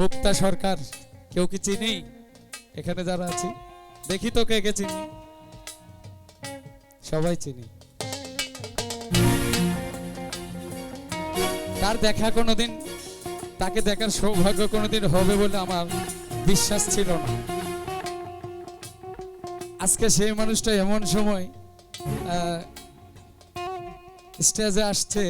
মুক্তা সরকার, কেউ কি চিনি? এখানে যারা আছি, দেখি তো কে কে চিনি। সবাই চিনি। তার দেখা কোনোদিন, তাকে দেখার সৌভাগ্য কোনোদিন হবে বলে আমার বিশ্বাস ছিল না। আজকে সেই মানুষটা এমন সময় স্টেজে আসছে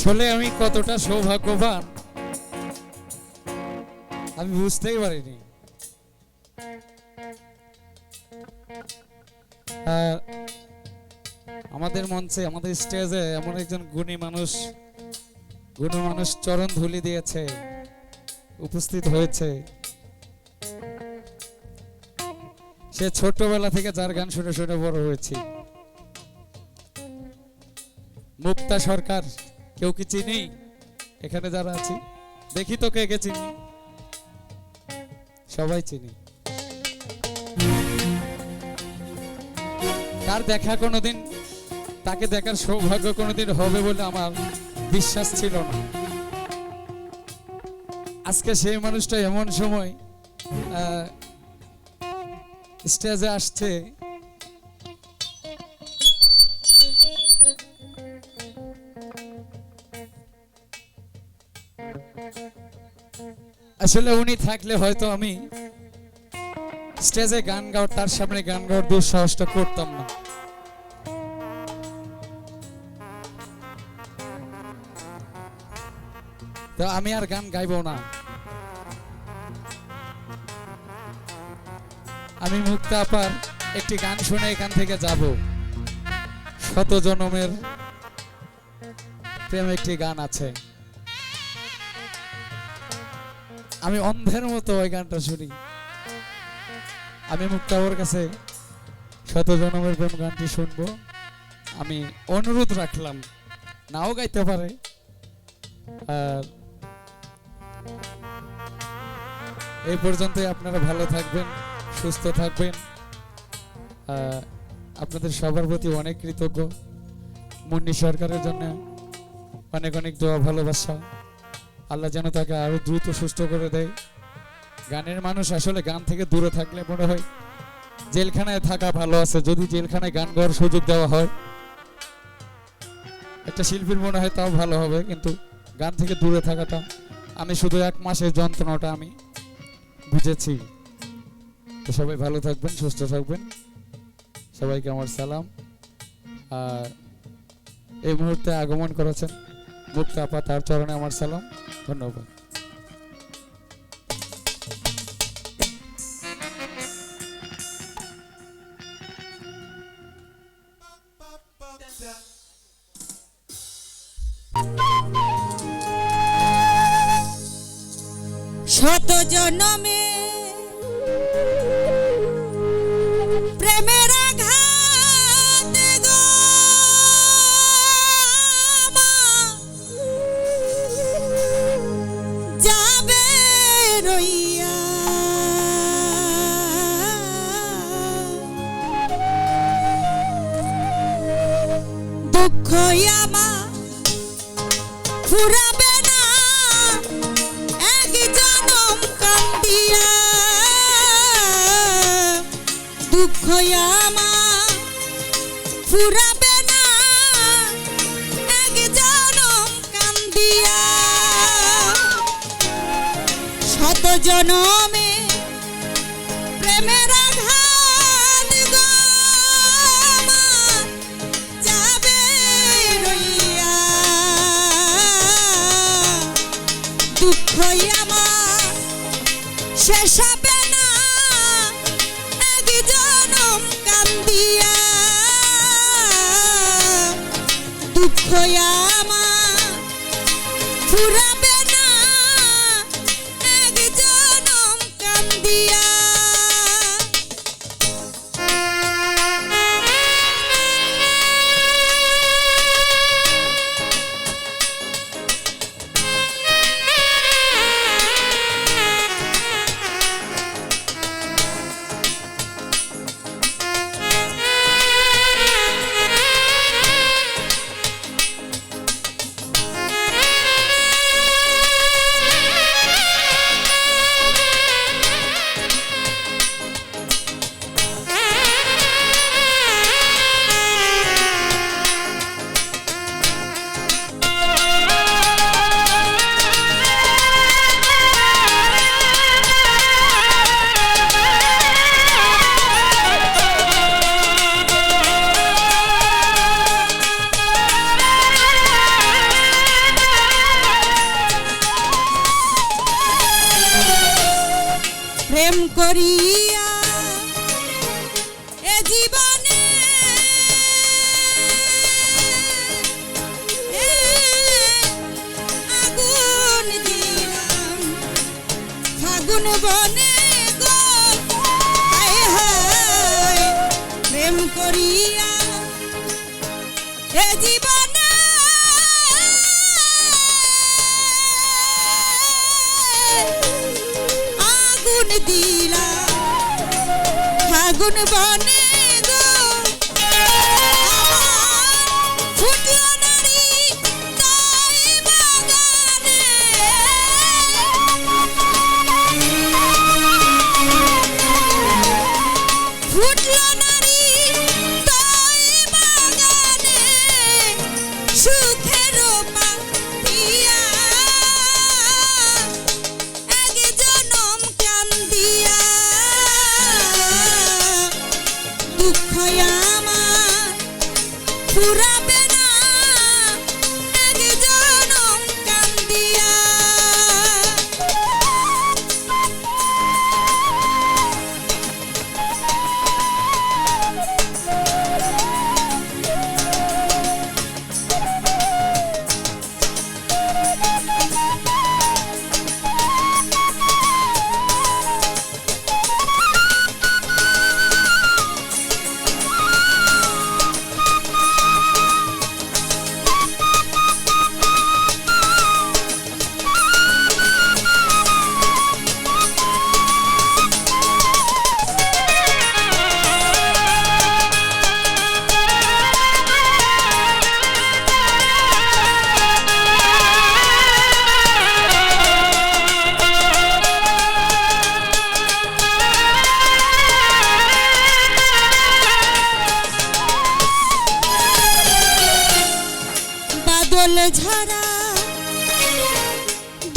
আসলে আমি কতটা সৌভাগ্যবান, আমি বুঝতেই পারিনি। আমাদের মঞ্চে, আমাদের স্টেজে এমন একজন গুণী মানুষ গুণী মানুষ চরণ ধুলি দিয়েছে, উপস্থিত হয়েছে। সে ছোটবেলা থেকে যার গান শুনে শুনে বড় হয়েছি। মুক্তা সরকার কেউ কি চিনি? এখানে যারা আছি, দেখি তো কে কে চিনি। সবাই চিনি। তার দেখা কোনোদিন, তাকে দেখার সৌভাগ্য কোনোদিন হবে বলে আমার বিশ্বাস ছিল না। আজকে সেই মানুষটা এমন সময় স্টেজে আসছে আসলে উনি থাকলে হয়তো আমি স্টেজে গান গাওয়ার, তার সামনে গান গাওয়ার দুঃসাহসটা করতাম না। তো আমি আর গান গাইবো না। আমি মুক্তা আপার একটি গান শুনে এখান থেকে যাব। শত জনমের প্রেম একটি গান আছে। আমি অন্ধের মতো ওই গানটা শুনি। আমি মুক্তাবর কাছে শত জনমের প্রেম গানটি শুনব। আমি অনুরোধ রাখলাম, নাও গাইতে পারে। আর এই পর্যন্তই আপনারা ভালো থাকবেন, সুস্থ থাকবেন। আপনাদের সবার প্রতি অনেক কৃতজ্ঞ। মুন্নি সরকারের জন্য অনেক অনেক দোয়া, ভালোবাসা। আল্লাহ যেন তাকে আরও দ্রুত সুস্থ করে দেয়। গানের মানুষ আসলে গান থেকে দূরে থাকলে মনে হয় জেলখানায় থাকা ভালো আছে। যদি জেলখানায় গান গাওয়ার সুযোগ দেওয়া হয়, একটা শিল্পীর মনে হয় তাও ভালো হবে, কিন্তু গান থেকে দূরে থাকাটা, আমি শুধু এক মাসের যন্ত্রণাটা আমি বুঝেছি। তো সবাই ভালো থাকবেন, সুস্থ থাকবেন। সবাইকে আমার সালাম। আর এই মুহূর্তে আগমন করেছেন মুক্তা আপা তার চরণে আমার সালাম। ধন্যবাদ। শত জনমে ফুরাবে না। এক জনম কান্দিয়া। দুঃখ আমার ফুরাবে জনমে prayer কোন বনে গো। হায় প্রেম করিয়া এ জীবন আগুন দিলা আগুন বনে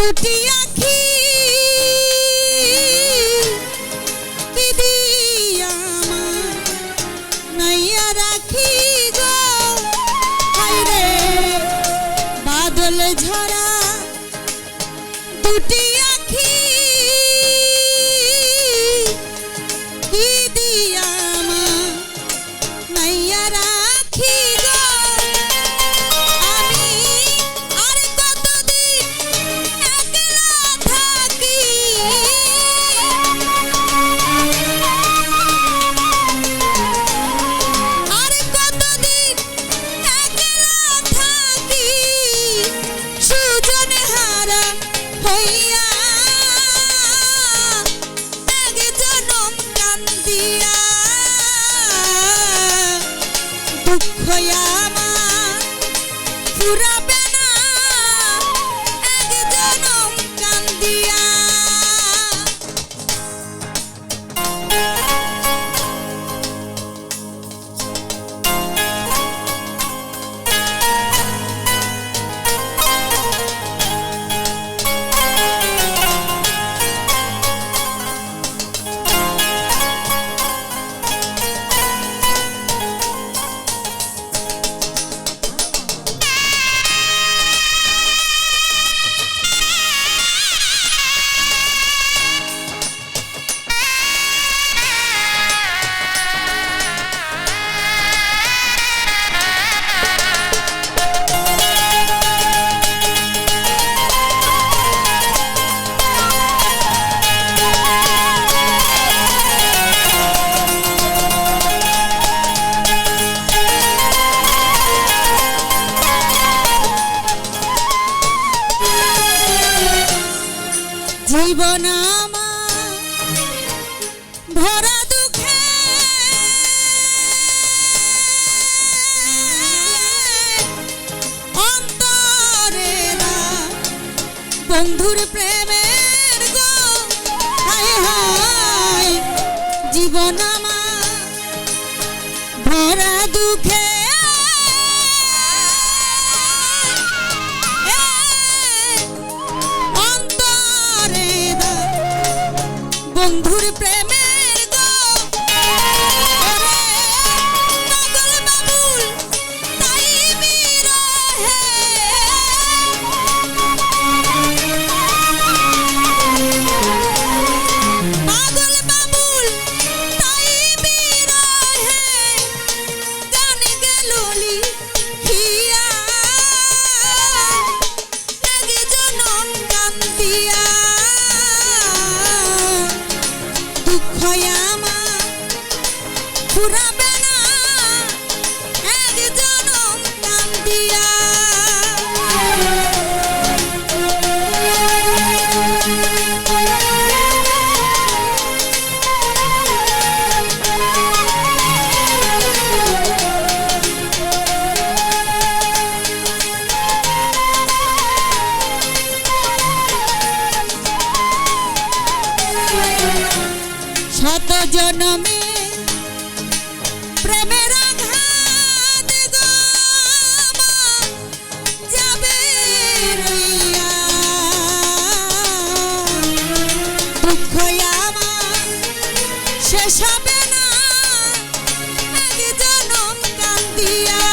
দুটি আখি জীবন ভরা দুঃখে। অন্তরে বন্ধুর প্রেমের গো। হায় হায় ভরা দুঃখে। শত জনমে প্রেমের আঘাত যাবে দুঃখ আমার শেষ হবে না। এক জনম কান্দিয়া।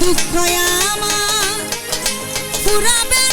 দুঃখ আমার ফুরাবে